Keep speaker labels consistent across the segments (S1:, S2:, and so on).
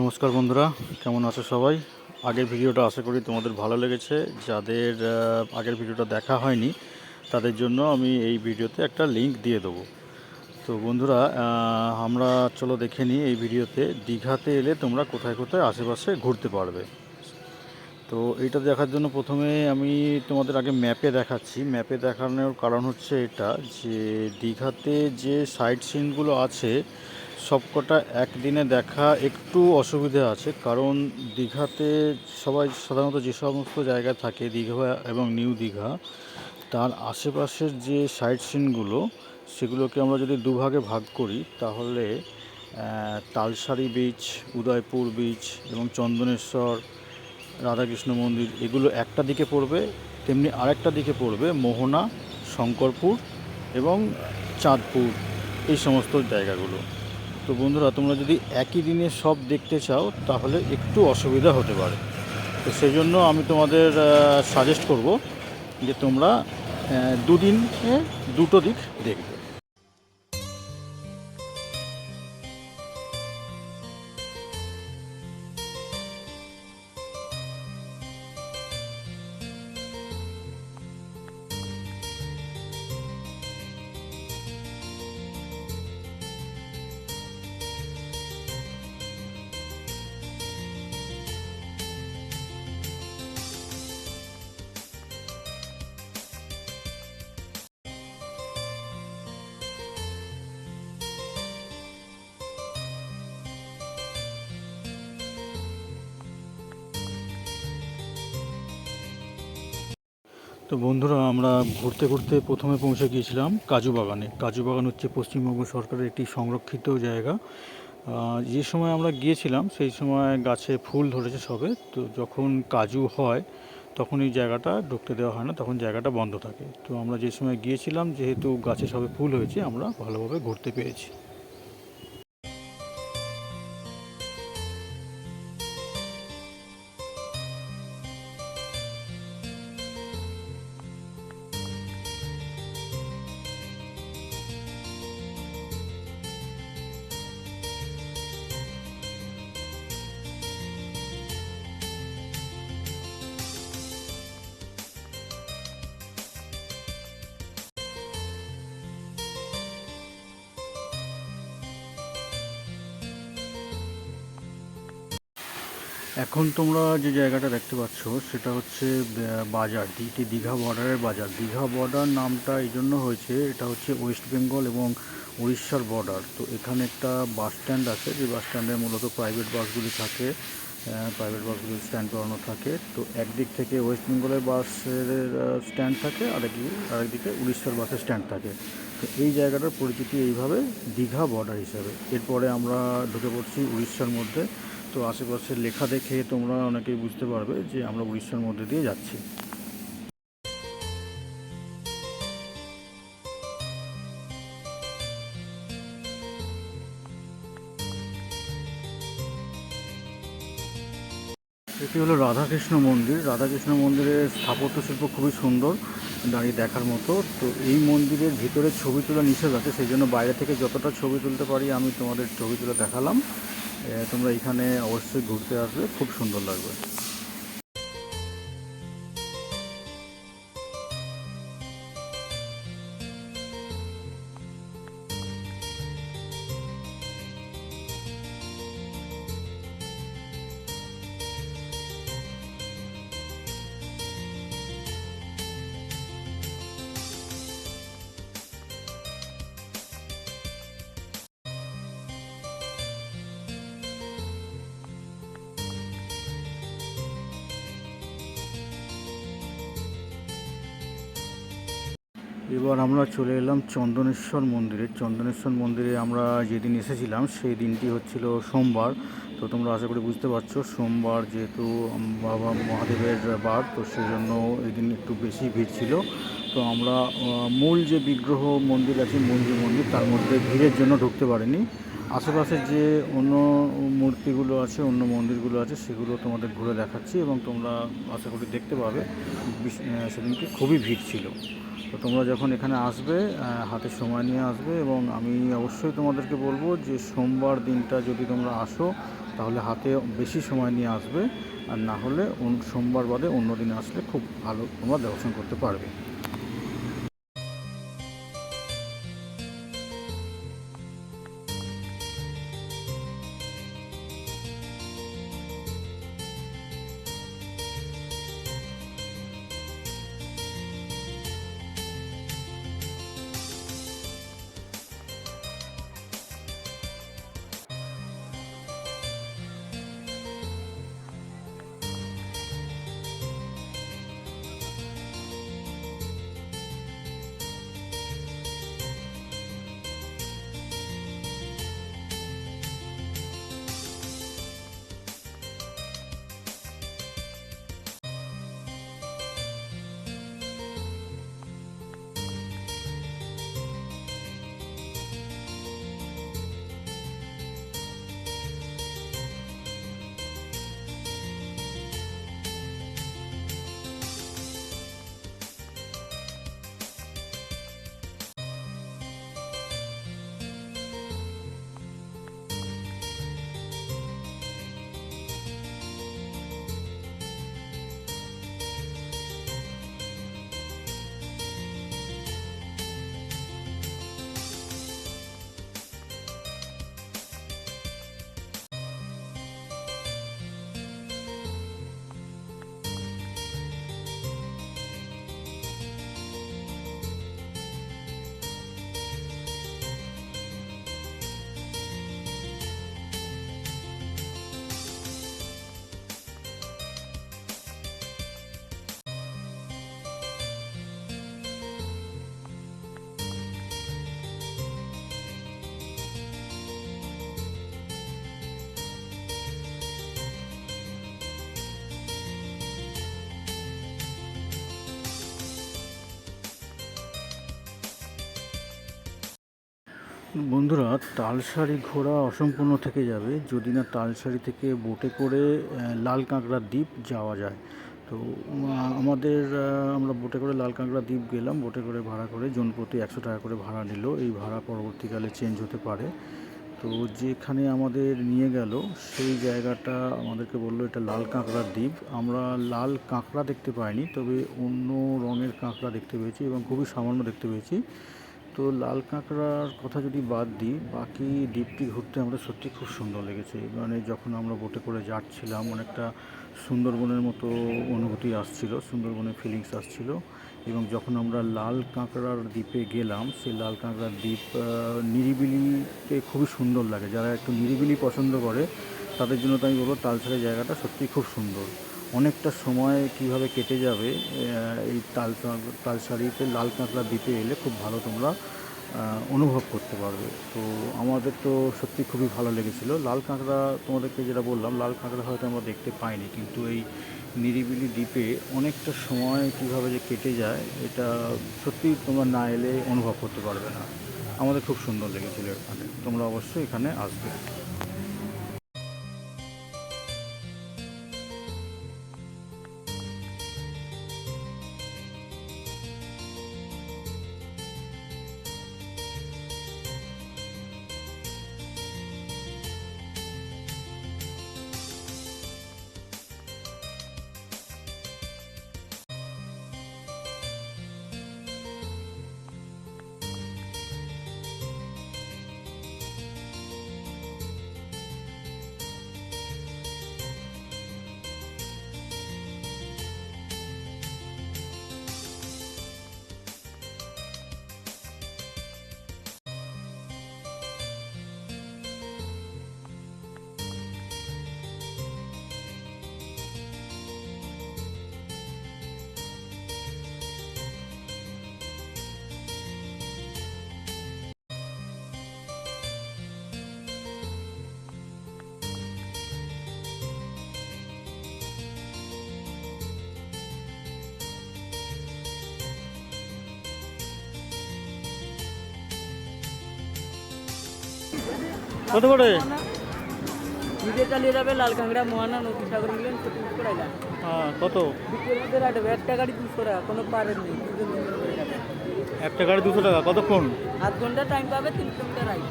S1: নমস্কার বন্ধুরা, কেমন আছো সবাই? আগের ভিডিওটা আশা করি তোমাদের ভালো লেগেছে। যাদের আগের ভিডিওটা দেখা হয়নি, তাদের জন্য আমি এই ভিডিওতে একটা লিংক দিয়ে দেবো। তো বন্ধুরা আমরা চলো দেখে নিই এই ভিডিওতে, দীঘাতে এলে তোমরা কোথায় কোথায় আশেপাশে ঘুরতে পারবে। তো এটা দেখার জন্য প্রথমে আমি তোমাদের আগে ম্যাপে দেখাচ্ছি। ম্যাপে দেখানোর কারণ হচ্ছে এটা, যে দীঘাতে যে সাইট সিনগুলো আছে সবকটা একদিনে দেখা একটু অসুবিধা আছে, কারণ দীঘাতে সবাই সাধারণত যে সমস্ত জায়গায় থাকে, দীঘা এবং নিউ দীঘা, তার আশেপাশের যে সাইট সিনগুলো, সেগুলোকে আমরা যদি দুভাগে ভাগ করি, তাহলে তালসারি বিচ উদয়পুর বিচ এবং চন্দনেশ্বর, রাধাকৃষ্ণ মন্দির, এগুলো একটা দিকে পড়বে, তেমনি আরেকটা দিকে পড়বে মোহনা, শঙ্করপুর এবং চাঁদপুর, এই সমস্ত জায়গাগুলো। তো বন্ধুরা, তোমরা যদি একই দিনে সব দেখতে চাও, তাহলে একটু অসুবিধা হতে পারে। তো সেই জন্য আমি তোমাদের সাজেস্ট করব যে তোমরা দুদিন দুদিনে দুটো দিক দেখবে। তো বন্ধুরা, আমরা ঘুরতে ঘুরতে প্রথমে পৌঁছে গিয়েছিলাম কাজু বাগানে। কাজু বাগান হচ্ছে পশ্চিমবঙ্গ সরকারের একটি সংরক্ষিত জায়গা। যে সময় আমরা গিয়েছিলাম, সেই সময় গাছে ফুল ধরেছে সবে। তো যখন কাজু হয়, তখন এই জায়গাটা ঢুকতে দেওয়া হয় না, তখন জায়গাটা বন্ধ থাকে। তো আমরা যে সময় গিয়েছিলাম, যেহেতু গাছে সবে ফুল হয়েছে, আমরা ভালোভাবে ঘুরতে পেরেছি। এখন তোমরা যে জায়গাটা দেখতে পাচ্ছ, সেটা হচ্ছে বাজার এটি দীঘা বর্ডারের বাজার। দীঘা বর্ডার নামটা এই জন্য হয়েছে, এটা হচ্ছে ওয়েস্ট বেঙ্গল এবং উড়িষ্যার বর্ডার তো এখানে একটা বাস স্ট্যান্ড আছে, যে বাস স্ট্যান্ডে মূলত প্রাইভেট বাসগুলি থাকে প্রাইভেট বাসগুলি স্ট্যান্ড করানো থাকে। তো একদিক থেকে ওয়েস্ট বেঙ্গলের বাসের স্ট্যান্ড থাকে, আরেক আরেকদিকে উড়িষ্যার বাসের স্ট্যান্ড থাকে। তো এই জায়গাটার পরিচিতি এইভাবে দীঘা বর্ডার হিসাবে। এরপরে আমরা ঢুকে পড়ছি উড়িষ্যার মধ্যে। তো আশেপাশের লেখা দেখে তোমরা অনেকেই বুঝতে পারবে যে আমরা উড়িষ্যার মধ্যে দিয়ে যাচ্ছি। এটি হলো রাধাকৃষ্ণ মন্দির। রাধাকৃষ্ণ মন্দিরের স্থাপত্য শিল্প খুবই সুন্দর, দাঁড়িয়ে দেখার মতো। তো এই মন্দিরের ভিতরে ছবি তোলা নিষেধ আছে, সেই জন্য বাইরে থেকে যতটা ছবি তুলতে পারি আমি তোমাদের ছবি তুলে দেখালাম। তোমরা এখানে অবশ্যই ঘুরতে আসবে খুব সুন্দর লাগবে। এবার আমরা চলে এলাম চন্দনেশ্বর মন্দিরে। চন্দনেশ্বর মন্দিরে আমরা যেদিন এসেছিলাম, সেই দিনটি হচ্ছিল সোমবার। তো তোমরা আশা করি বুঝতে পারছ, সোমবার যেহেতু বাবা মহাদেবের বার, তো সেই জন্য এই দিন একটু বেশি ভিড় ছিল। তো আমরা মূল যে বিগ্রহ মন্দির আছে যে মন্দির, তার মধ্যে ভিড়ের জন্য ঢুকতে পারিনি। আশেপাশে যে অন্য মূর্তিগুলো আছে, অন্য মন্দিরগুলো আছে, সেগুলো তোমাদের ঘুরে দেখাচ্ছি এবং তোমরা আশা করি দেখতে পাবে। সেদিনকে খুবই ভিড় ছিল। তো তোমরা যখন এখানে আসবে হাতে সময় নিয়ে আসবে এবং আমি অবশ্যই তোমাদেরকে বলব যে সোমবার দিনটা যদি তোমরা আসো, তাহলে হাতে বেশি সময় নিয়ে আসবে। আর না হলে সোমবার বাদে অন্য দিন আসলে খুব ভালো তোমরা দর্শন করতে পারবে। বন্ধুরা তালসারি ঘোরা অসম্পূর্ণ থেকে যাবে যদি না তালসারি থেকে বোটে করে লাল কাঁকড়া দ্বীপ যাওয়া যায়। তো আমাদের আমরা বোটে করে লাল কাঁকড়া দ্বীপ গেলাম, বোটে করে ভাড়া করে জনপ্রতি একশো টাকা করে ভাড়া নিল। এই ভাড়া পরবর্তীকালে চেঞ্জ হতে পারে। তো, যেখানে আমাদের নিয়ে গেল, সেই জায়গাটা আমাদেরকে বলল এটা লাল কাঁকড়ার দ্বীপ। আমরা লাল কাঁকড়া দেখতে পাইনি, তবে অন্য রঙের কাঁকড়া দেখতে পেয়েছি এবং খুবই সামান্য দেখতে পেয়েছি। তো লাল কাঁকড়ার কথা যদি বাদ দিই, বাকি দ্বীপটি ঘুরতে আমাদের সত্যি খুব সুন্দর লেগেছে। মানে যখন আমরা বোটে করে যাচ্ছিলাম, অনেকটা সুন্দরবনের মতো অনুভূতি আসছিল, সুন্দরবনের ফিলিংস আসছিল এবং যখন আমরা লাল কাঁকড়ার দ্বীপে গেলাম সেই লাল কাঁকড়ার দ্বীপ নিরিবিলিতে খুবই সুন্দর লাগে। যারা একটু নিরিবিলি পছন্দ করে, তাদের জন্য তো আমি বলব তালসারের জায়গাটা সত্যিই খুব সুন্দর। অনেকটা সময় কীভাবে কেটে যাবে এই তাল তাল শাড়িতে লাল কাঁকড়া দ্বীপে এলে খুব ভালো তোমরা অনুভব করতে পারবে। তো আমাদের তো সত্যি খুবই ভালো লেগেছিল। লাল কাঁকড়া তোমাদেরকে যেটা বললাম, লাল কাঁকড়া হয়তো আমরা দেখতে পাইনি, কিন্তু এই নিরিবিলি দ্বীপে অনেকটা সময় কীভাবে যে কেটে যায়, এটা সত্যি তোমরা না এলে অনুভব করতে পারবে না। আমাদের খুব সুন্দর লেগেছিলো এখানে। তোমরা অবশ্যই এখানে আসবে। কত করে?
S2: নিজে চালিয়ে যাবে লাল কাঁকড়া মোহানা নদী সাগর মিলেন
S1: হ্যাঁ, কত?
S2: মধ্যে রাখবে একটা গাড়ি দুশো টাকা কোনো পারের নেই দুজন
S1: একটা গাড়ি দুশো টাকা কতক্ষণ?
S2: আধ ঘণ্টা টাইম পাবে তিন কিলোমিটার রাইড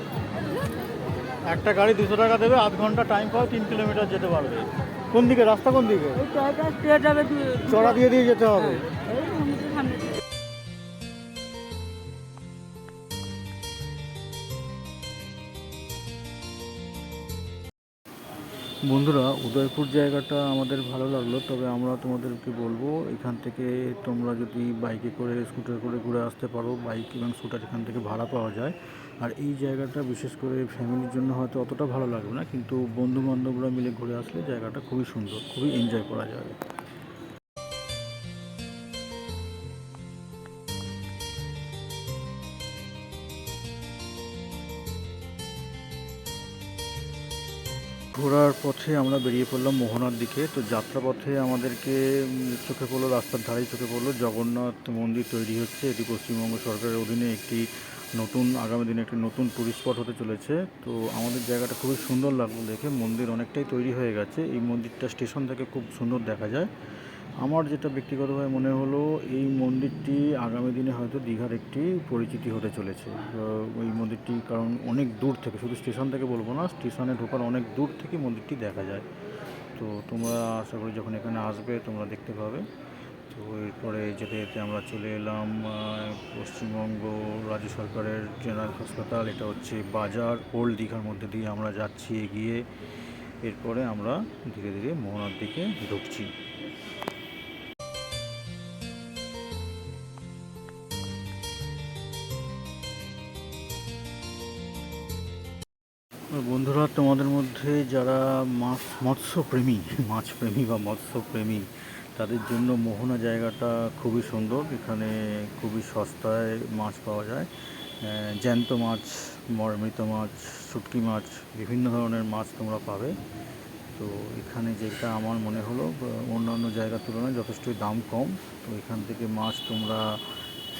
S1: একটা গাড়ি দুশো টাকা দেবে আধ ঘণ্টা টাইম পাও তিন কিলোমিটার যেতে পারবে। কোন দিকে? রাস্তা কোন দিকে? চড়া দিয়ে দিয়ে যেতে হবে। বন্ধুরা, উদয়পুর জায়গাটা আমাদের ভালো লাগল, তবে আমরা তোমাদেরকে বলব, এখান থেকে তোমরা যদি বাইকে করে, স্কুটার করে ঘুরে আসতে পারো, বাইক এবং স্কুটার এখান থেকে ভাড়া পাওয়া যায়। আর এই জায়গাটা বিশেষ করে ফ্যামিলির জন্য হয়তো অতটা ভালো লাগবে না, কিন্তু বন্ধু বান্ধবরা মিলে ঘুরে আসলে জায়গাটা খুবই সুন্দর, খুবই এনজয় করা যাবে। ঘোরার পথে আমরা বেরিয়ে পড়লাম মোহনার দিকে। তো যাত্রাপথে আমাদেরকে চোখে পড়ল, রাস্তার ধারেই চোখে পড়ল জগন্নাথ মন্দির তৈরি হচ্ছে। এটি পশ্চিমবঙ্গ সরকারের অধীনে একটি নতুন, আগামী দিনে একটি নতুন টুরিস্ট স্পট হতে চলেছে। তো আমাদের জায়গাটা খুবই সুন্দর লাগল দেখে। মন্দির অনেকটাই তৈরি হয়ে গেছে। এই মন্দিরটা স্টেশন থেকে খুব সুন্দর দেখা যায়। আমার যেটা ব্যক্তিগতভাবে মনে হলো, এই মন্দিরটি আগামী দিনে হয়তো দীঘার একটি পরিচিতি হতে চলেছে। ওই মন্দিরটি কারণ অনেক দূর থেকে, শুধু স্টেশন থেকে বলব না, স্টেশনে ঢোকার অনেক দূর থেকে মন্দিরটি দেখা যায়। তো তোমরা আশা করি যখন এখানে আসবে, তোমরা দেখতে পাবে। তো এরপরে যেতে যেতে আমরা চলে এলাম পশ্চিমবঙ্গ রাজ্য সরকারের জেনারেল হাসপাতাল। এটা হচ্ছে বাজার, ওল্ড দীঘার মধ্যে দিয়ে আমরা যাচ্ছি, এগিয়ে। এরপরে আমরা ধীরে ধীরে মোহনার দিকে ঢুকছি। তোমাদের মধ্যে যারা মাছ, মৎস্যপ্রেমী, মাছপ্রেমী বা মৎস্যপ্রেমী, তাদের জন্য মোহনা জায়গাটা খুবই সুন্দর। এখানে খুবই সস্তায় মাছ পাওয়া যায়। জ্যান্ত মাছ মর- মৃত মাছ, শুটকি মাছ, বিভিন্ন ধরনের মাছ তোমরা পাবে। তো এখানে যেটা আমার মনে হলো অন্যান্য জায়গার তুলনায় যথেষ্টই দাম কম। তো এখান থেকে মাছ তোমরা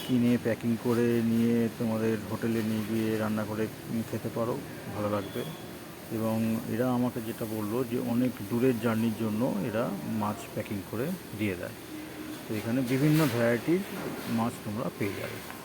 S1: কিনে প্যাকিং করে নিয়ে তোমাদের হোটেলে নিয়ে গিয়ে রান্না করে খেতে পারো। ভালো লাগবে। এবং এরা আমাকে যেটা বলল যে অনেক দূরের জার্নির জন্য এরা মাছ প্যাকিং করে দিয়ে দেয়। তো এখানে বিভিন্ন ভ্যারাইটির মাছ তোমরা পেয়ে যাবে।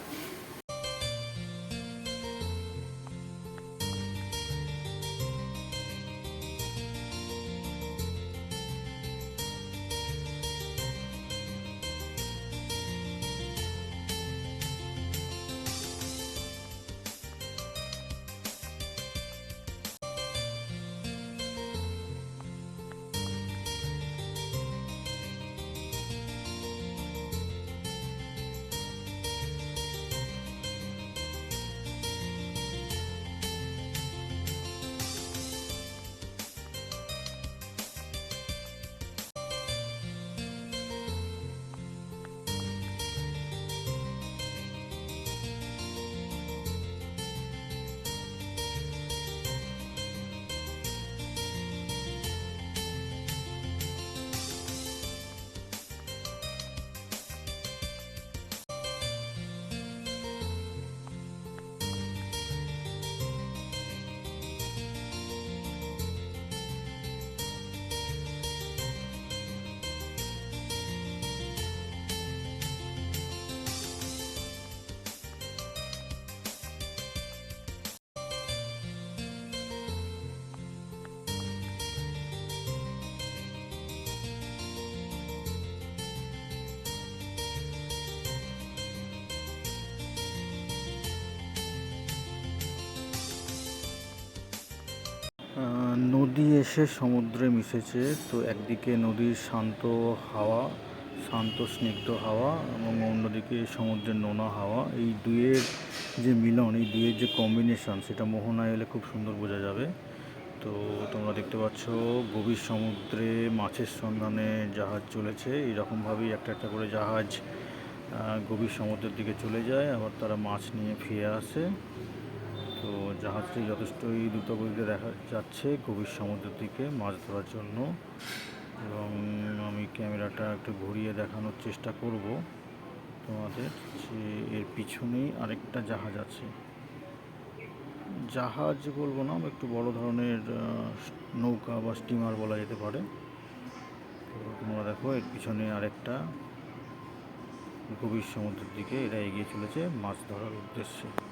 S1: নদী সমুদ্রে মিশেছে, তো একদিকে নদীর শান্ত হাওয়া, শান্ত স্নিগ্ধ হাওয়া এবং অন্যদিকে সমুদ্রের নোনা হাওয়া। এই দুয়ের যে মিলন, এই দুয়ের যে কম্বিনেশন সেটা মোহনায় এলে খুব সুন্দর বোঝা যাবে। তো তোমরা দেখতে পাচ্ছ, গভীর সমুদ্রে মাছের সন্ধানে জাহাজ চলেছে। এইরকমভাবেই একটা একটা করে জাহাজ গভীর সমুদ্রের দিকে চলে যায়। আবার তারা মাছ নিয়ে ফিরে আসে। তো জাহাজটি যথেষ্টই দ্রুতগতিতে দেখা যাচ্ছে গভীর সমুদ্রের দিকে মাছ ধরার জন্য। এবং আমি ক্যামেরাটা একটু ঘুরিয়ে দেখানোর চেষ্টা করব তোমাদের যে এর পিছনেই আরেকটা জাহাজ আছে। জাহাজ বলব না, একটু বড় ধরনের নৌকা বা স্টিমার বলা যেতে পারে। তোমরা দেখো, এর পিছনে আরেকটা গভীর সমুদ্রের দিকে এরা এগিয়ে চলেছে মাছ ধরার উদ্দেশ্যে।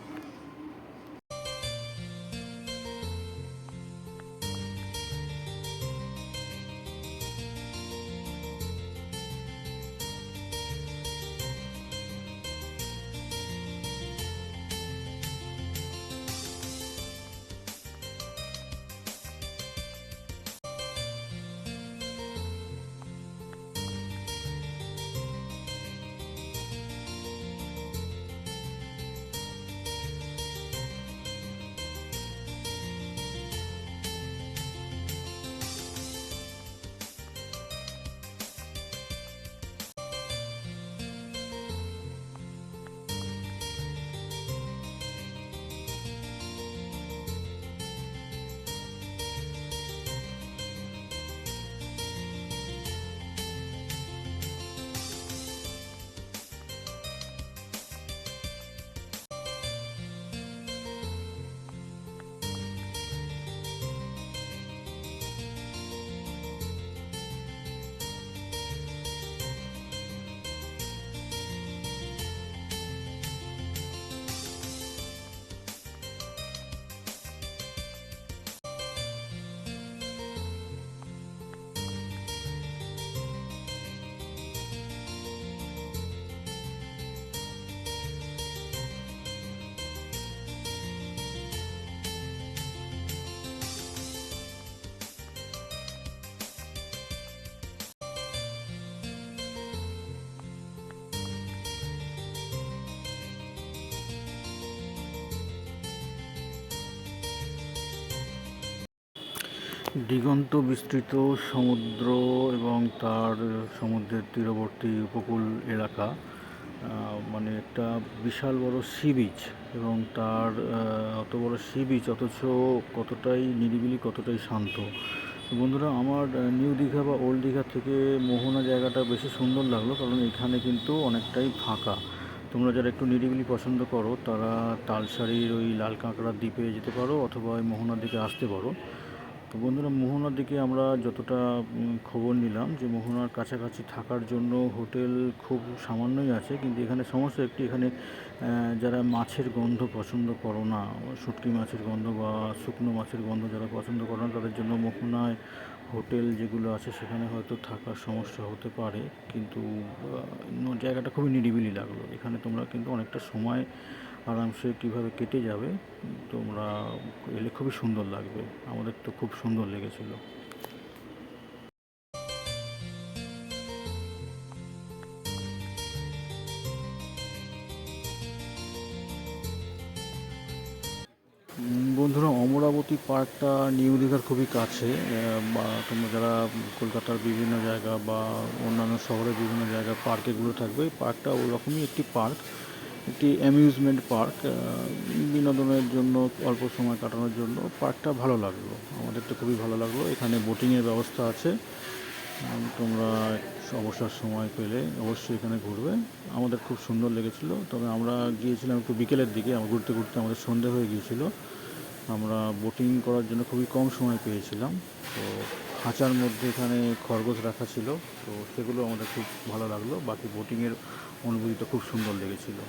S1: দিগন্ত বিস্তৃত সমুদ্র এবং তার সমুদ্রের তীরবর্তী উপকূল এলাকা মানে একটা বিশাল বড় সি বিচ এবং তার অত বড় সি বিচ অথচ কতটাই নিরিবিলি, কতটাই শান্ত। বন্ধুরা, আমার নিউ দীঘা বা ওল্ড দীঘা থেকে মোহনা জায়গাটা বেশি সুন্দর লাগল কারণ এখানে কিন্তু অনেকটাই ফাঁকা। তোমরা যারা একটু নিরিবিলি পছন্দ করো, তারা তালসারির ওই লাল কাঁকড়ার দ্বীপে যেতে পারো অথবা ওই মোহনার দিকে আসতে পারো। তো বন্ধুরা মোহনার দিকে আমরা যতটা খবর নিলাম যে মোহনার কাছাকাছি থাকার জন্য হোটেল খুব সামান্যই আছে, কিন্তু এখানে সমস্যা একটি এখানে যারা মাছের গন্ধ পছন্দ করো না, শুটকি মাছের গন্ধ বা শুকনো মাছের গন্ধ যারা পছন্দ করো না, তাদের জন্য মোহনায় হোটেল যেগুলো আছে সেখানে হয়তো থাকার সমস্যা হতে পারে, কিন্তু জায়গাটা খুবই নিরিবিলি লাগল। এখানে তোমরা কিন্তু অনেকটা সময় আরামসে কীভাবে কেটে যাবে, তোমরা এলে খুবই সুন্দর লাগবে। আমাদের তো খুব সুন্দর লেগেছিল। বন্ধুরা, অমরাবতী পার্কটা নিউ দীঘার খুবই কাছে বা তোমরা যারা কলকাতার বিভিন্ন জায়গা বা অন্যান্য শহরের বিভিন্ন জায়গায় পার্ক এগুলো থাকবে, পার্কটা ওরকমই একটি পার্ক। একটি অ্যামিউজমেন্ট পার্ক বিনোদনের জন্য, অল্প সময় কাটানোর জন্য। পার্কটা ভালো লাগল। আমাদের তো খুবই ভালো লাগল। এখানে বোটিংয়ের ব্যবস্থা আছে। তোমরা অবসর সময় পেলে অবশ্যই এখানে ঘুরবে। আমাদের খুব সুন্দর লেগেছিল। তবে আমরা গিয়েছিলাম একটু বিকেলের দিকে। আমরা ঘুরতে ঘুরতে আমাদের সন্ধে হয়ে গিয়েছিল। আমরা বোটিং করার জন্য খুবই কম সময় পেয়েছিলাম। তো খাঁচার মধ্যে এখানে খরগোশ রাখা ছিল। তো সেগুলো আমাদের খুব ভালো লাগল। বাকি বোটিংয়ের অনুভূতিটা খুব সুন্দর লেগেছিলো।